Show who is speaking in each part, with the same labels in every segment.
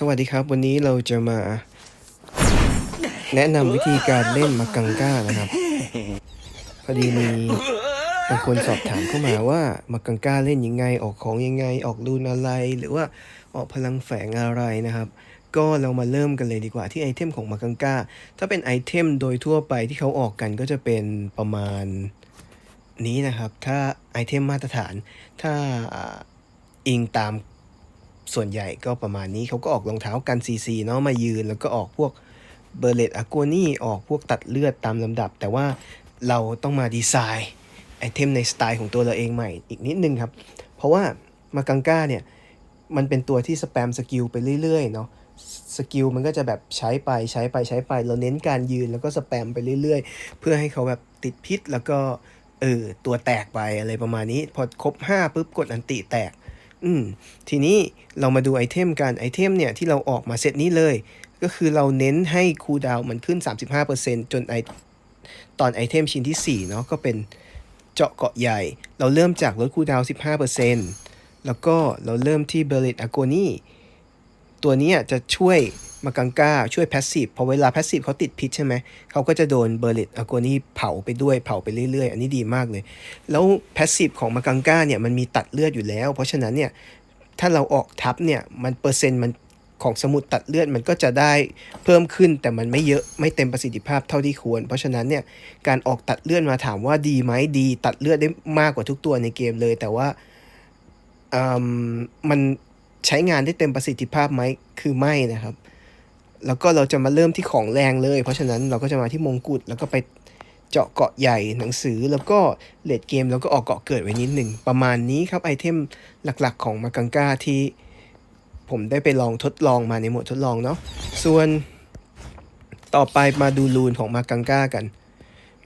Speaker 1: สวัสดีครับ วันนี้เราจะมา แนะนำวิธีการเล่นมากังก้านะครับ พอดีมีบางคนสอบถามเข้ามาว่ามากังก้าเล่นยังไงออกของยังไง ออกรูนอะไร หรือว่าออกพลังแฝงอะไรนะครับ ก็เรามาเริ่มกันเลยดีกว่าที่ไอเทมของมากังก้า ถ้าเป็นไอเทมโดยทั่วไปที่เขาออกกันก็จะเป็นประมาณนี้นะครับ ถ้าไอเทมมาตรฐานถ้าอิงตาม ส่วนใหญ่ก็ประมาณนี้เขาก็ออกรองเท้ากันซีซีเนาะมายืน แล้วก็ออกพวกเบอร์เลตอะโกนี่ออกพวกตัดเลือดตามลำดับ แต่ว่าเราต้องมาดีไซน์ไอเทมในสไตล์ของตัวเราเองใหม่อีกนิดนึงครับ เพราะว่ามากังก้าเนี่ย มันเป็นตัวที่สแปมสกิลไปเรื่อยๆเนาะสกิลมันก็จะแบบใช้ไปใช้ไปใช้ไป เราเน้นการยืนแล้วก็สแปมไปเรื่อยๆ เพื่อให้เขาแบบติดพิษแล้วก็เออตัวแตกไปอะไรประมาณนี้ พอครบ 5ปุ๊บกดอันติแตก อืมทีนี้เรามาดูไอเทมกันไอเทมเนี่ยที่เราออกมาเซตนี้เลย ก็คือเราเน้นให้คูดาวมันขึ้น 35%จนไอตอนไอเทมชิ้นที่ 4 เนาะก็เป็นเจาะเกาะใหญ่ เราเริ่มจากลดคูดาวน์15%แล้วก็เราเริ่มที่เบลิตอะโกนีตัวนี้จะช่วย มากังก้าช่วยแพสซีฟพอเวลาแพสซีฟเขาติดพิษใช่ไหมเขาก็จะโดนเบลเลตอะโกนี่เผาไปด้วยเผาไปเรื่อยๆ อันนี้ดีมากเลย แล้วแพสซีฟของมากังก้าเนี่ยมันมีตัดเลือดอยู่แล้ว เพราะฉะนั้นเนี่ยถ้าเราออกทับเนี่ยมันเปอร์เซ็นต์มันของสมุดตัดเลือดมันก็จะได้เพิ่มขึ้นแต่มันไม่เยอะไม่เต็มประสิทธิภาพเท่าที่ควร เพราะฉะนั้นเนี่ยการออกตัดเลือดมาถามว่าดีไหมดี ตัดเลือดได้มากกว่าทุกตัวในเกมเลย แต่ว่าอืมมันใช้งานได้เต็มประสิทธิภาพไหมคือไม่นะครับ แล้วก็เราจะมาเริ่มที่ของแรงเลย เพราะฉะนั้นเราก็จะมาที่มงกุฎแล้วก็ไปเจาะเกาะใหญ่หนังสือแล้วก็เลดเกม แล้วก็ออกเกาะเกิดไว้นิดหนึ่ง ประมาณนี้ครับไอเทมหลักๆของมากังก้าที่ผมได้ไปลองทดลองมาในหมดทดลองเนาะส่วนต่อไปมาดูรูนของมากังก้ากัน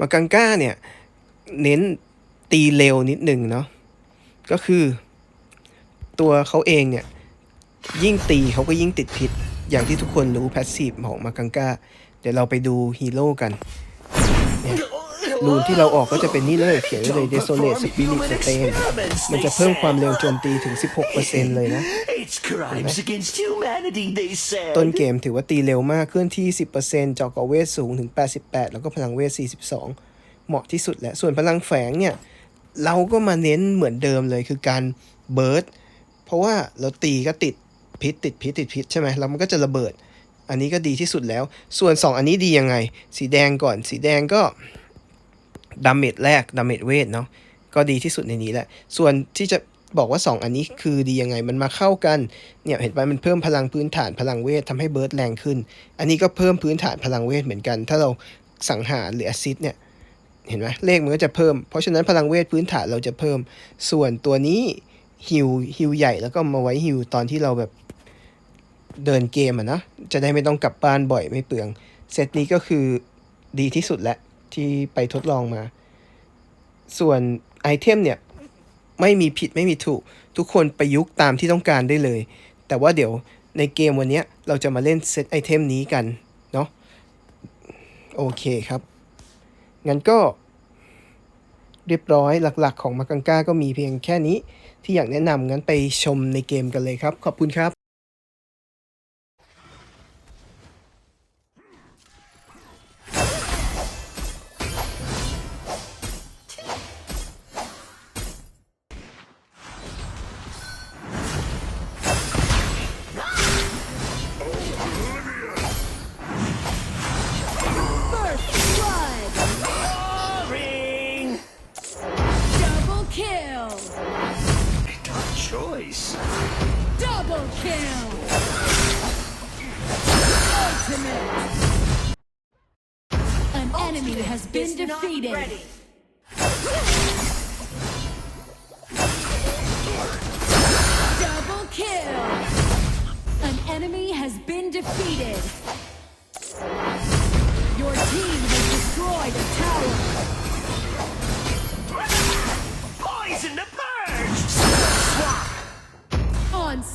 Speaker 1: มากังก้าเนี่ยเน้นตีเร็วนิดหนึ่งเนาะก็คือตัวเขาเองเนี่ยยิ่งตีเขาก็ยิ่งติดพิษ อย่างที่ทุกคนรู้แพสซีฟของมากังก้าเดี๋ยวเราไปดูฮีโร่กันรูนที่เราออกก็จะเป็นนี่เลย เขียนไว้เลย Desolate Spirit Stain มันจะเพิ่มความเร็วโจมตีถึง 16%เลยนะ
Speaker 2: It's crimes against humanity, they said.
Speaker 1: ต้นเกมถือว่าตีเร็วมากเคลื่อนที่ 10%เจอกเวทสูงถึง 88 แล้วก็พลังเวท 42 เหมาะที่สุดแหละ ส่วนพลังแฝงเนี่ย เราก็มาเน้นเหมือนเดิมเลยคือการเบิร์ดเพราะว่าเราตีก็ติด พิษติดพิษติดพิษใช่ไหมแล้วมันก็จะระเบิด อันนี้ก็ดีที่สุดแล้ว ส่วน 2 อันนี้ดียังไง สีแดงก่อนสีแดงก็ดาเมจแรกดาเมจเวทเนาะก็ดีที่สุดในนี้แหละ ส่วนที่จะบอกว่า 2 อันนี้คือดียังไงมันมาเข้ากันเนี่ยเห็นไหมมันเพิ่มพลังพื้นฐานพลังเวททำให้เบิร์ดแรงขึ้น อันนี้ก็เพิ่มพื้นฐานพลังเวทเหมือนกัน ถ้าเราสังหารหรือแอซิดเนี่ยเห็นไหมเลขมันก็จะเพิ่ม เพราะฉะนั้นพลังเวทพื้นฐานเราจะเพิ่ม ส่วนตัวนี้ฮิวฮิวใหญ่แล้วก็มาไว้ฮิวตอนที่เราแบบ เดินเกมอะนะ จะได้ไม่ต้องกลับบ้านบ่อยไม่เปลือง เซตนี้ก็คือดีที่สุดแล้วที่ไปทดลองมา ส่วนไอเทมเนี่ย ไม่มีผิดไม่มีถูก ทุกคนประยุกต์ตามที่ต้องการได้เลย แต่ว่าเดี๋ยวในเกมวันนี้เราจะมาเล่นเซตไอเทมนี้กัน เนาะโอเคครับ งั้นก็เรียบร้อยหลักๆ ของมากังก้าก็มีเพียงแค่นี้ ที่อยากแนะนำงั้นไปชมในเกมกันเลยครับ ขอบคุณครับ
Speaker 3: Double kill! Ultimate! An enemy has been defeated. Double kill! An enemy has been defeated.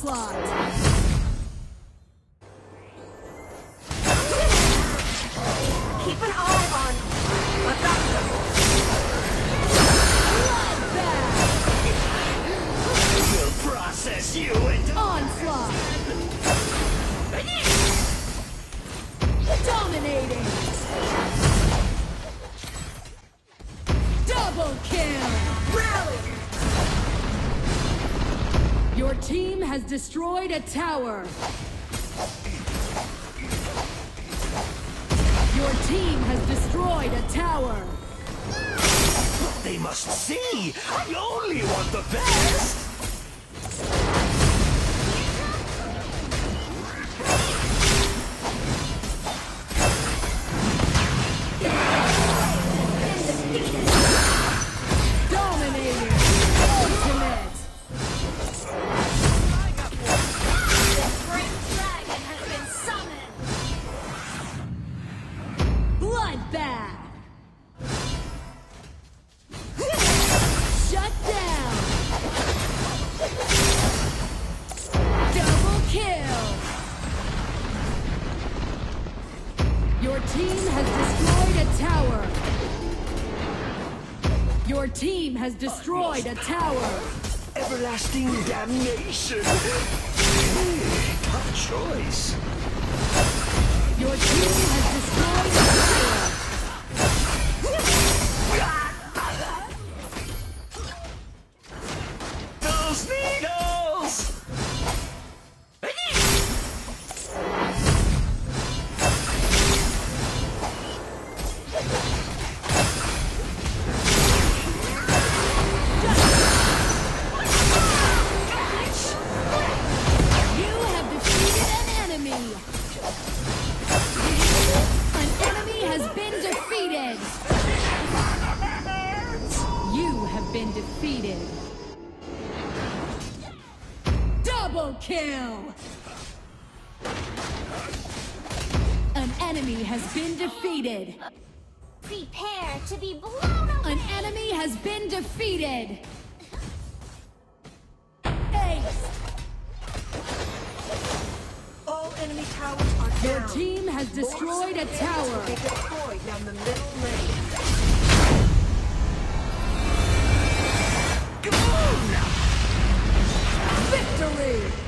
Speaker 3: squad. Has destroyed a tower. Your team has destroyed a tower.
Speaker 2: They must see. I only want the best.
Speaker 3: Your team has destroyed a tower.
Speaker 2: Everlasting damnation. Tough choice.
Speaker 3: Your team has destroyed Kill! An enemy has been defeated!
Speaker 4: Prepare to be blown away!
Speaker 3: An enemy has been defeated! Ace!
Speaker 5: All enemy towers are down.
Speaker 3: Your team has destroyed a tower.
Speaker 5: Destroyed down the middle lane. Kaboom! Victory!